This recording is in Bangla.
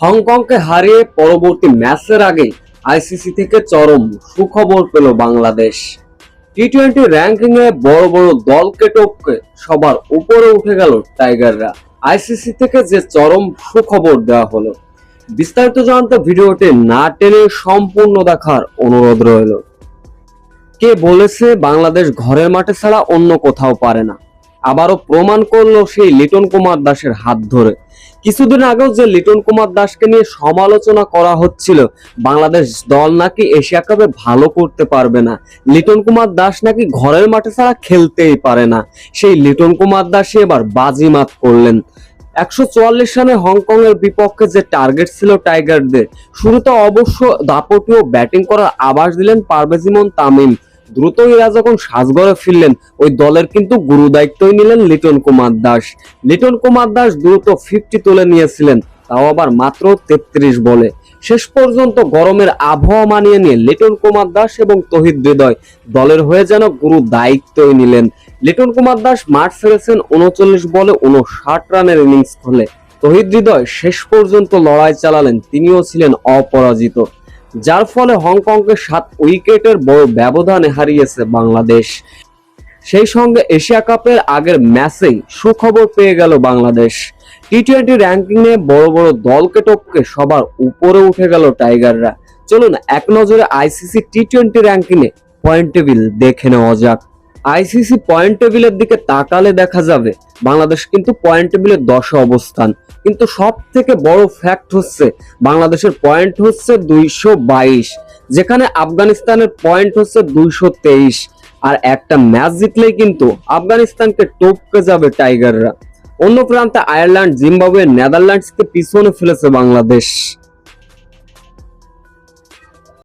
হংকংকে হারিয়ে পরবর্তী ম্যাচের আগে আইসিসি থেকে চরম সুখবর পেল বাংলাদেশ। টি টোয়েন্টি র্যাঙ্কিং এ বড় বড় দলকে টপকে সবার উপরে উঠে গেল টাইগাররা। আইসিসি থেকে যে চরম সুখবর দেওয়া হলো। বিস্তারিত জানতে ভিডিওটি না টেনে সম্পূর্ণ দেখার অনুরোধ রইল। কে বলেছে বাংলাদেশ ঘরের মাঠে ছাড়া অন্য কোথাও পারে না? আবারও প্রমাণ করল সেই লিটন কুমার দাসের হাত ধরে। কিছুদিন আগেও যে লিটন কুমার দাসকে নিয়ে সমালোচনা করা হচ্ছিল, বাংলাদেশ দল নাকি এশিয়া কাপে ভালো করতে পারবে না। লিটন কুমার দাস নাকি ঘরের মাঠে ছাড়া খেলতেই পারে না। সেই লিটন কুমার দাসই এবার বাজিমাত করলেন। একশো চুয়াল্লিশ রানে হংকং এর বিপক্ষে যে টার্গেট ছিল টাইগারদের, শুরুতে অবশ্য দাপটীয় ব্যাটিং করার আভাস দিলেন পারভেজিমন তামিম। দ্রুত এরা যখন সাজগড়ে ফিরলেন, ওই দলের কিন্তু গুরু দায়িত্বই নিলেন লিটন কুমার দাস। লিটন কুমার দাস দ্রুত ফিফটি তুলে নিয়েছিলেন, তাও আবার মাত্র তেত্রিশ বলে। শেষ পর্যন্ত গরমের আবহাওয়া মানিয়ে নিয়ে লিটন কুমার দাস এবং তহিদ হৃদয় দলের হয়ে যেন গুরু দায়িত্বই নিলেন। লিটন কুমার দাস মাঠ ছেড়েছেন উনচল্লিশ বলে উনষাট রানের ইনিংস খোলে। তহিদ হৃদয় শেষ পর্যন্ত লড়াই চালালেন, তিনিও ছিলেন অপরাজিত। যার ফলে হংকংকে সাত উইকেটের বড় ব্যবধানে হারিয়েছে বাংলাদেশ। সেই সঙ্গে এশিয়া কাপের আগের ম্যাচেই সুখবর পেয়ে গেল বাংলাদেশ। টি টোয়েন্টি র্যাঙ্কিংয়ে বড় বড় দলকে টপকে সবার উপরে উঠে গেল টাইগাররা। চলুন এক নজরে আইসিসি টি টোয়েন্টি র্যাঙ্কিংয়ে পয়েন্ট টেবিল দেখে নেওয়া যাক। আইসিসি পয়েন্ট টেবিলের দিকে তাকালে দেখা যাবে, বাংলাদেশ কিন্তু পয়েন্ট টেবিলের দশে অবস্থান। কিন্তু সব থেকে বড় ফ্যাক্ট হচ্ছে, বাংলাদেশের পয়েন্ট হচ্ছে দুইশো বাইশ, যেখানে আফগানিস্তানের পয়েন্ট হচ্ছে দুইশো তেইশ। আর একটা ম্যাচ জিতলেই কিন্তু আফগানিস্তানকে টপকে যাবে টাইগাররা অন্য প্রান্তে আয়ারল্যান্ড, জিম্বাবুয়ে, নেদারল্যান্ডসকে পিছনে ফেলেছে বাংলাদেশ।